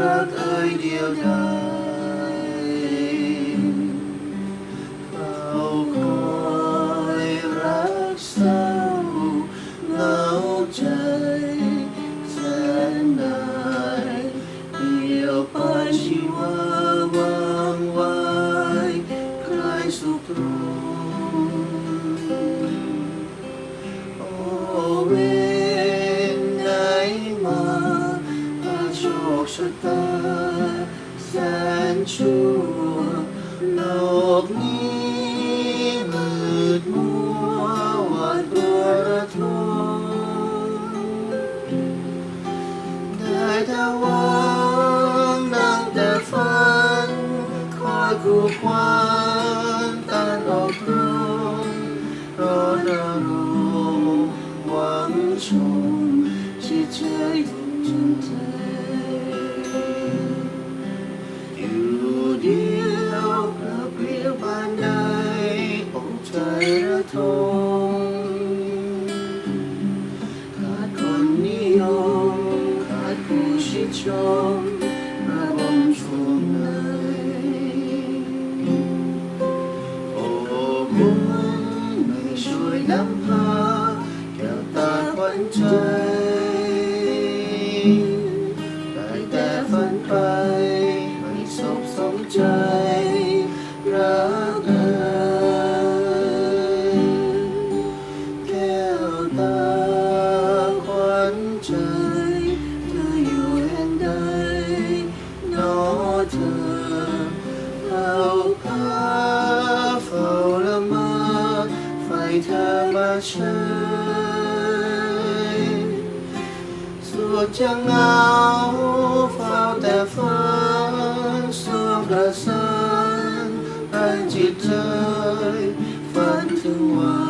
รักเอ่ยเดียวดาย ตาแสนชั่วโลกนี้มืดมัวหวาดกลัวระทมได้แต่หวังดังแต่ฝันคอยคู่ความ trong ta bóng chuông nơi hồ muốn mây trôi lắm ha kéo ta quanh trời เธอเฝ้าพาเฝ้าละเมาไฟเธอมาเชยสุดจะเหงาเฝ้าแต่ฝันสวงกระสันอันจิตใจฝันถึงวัน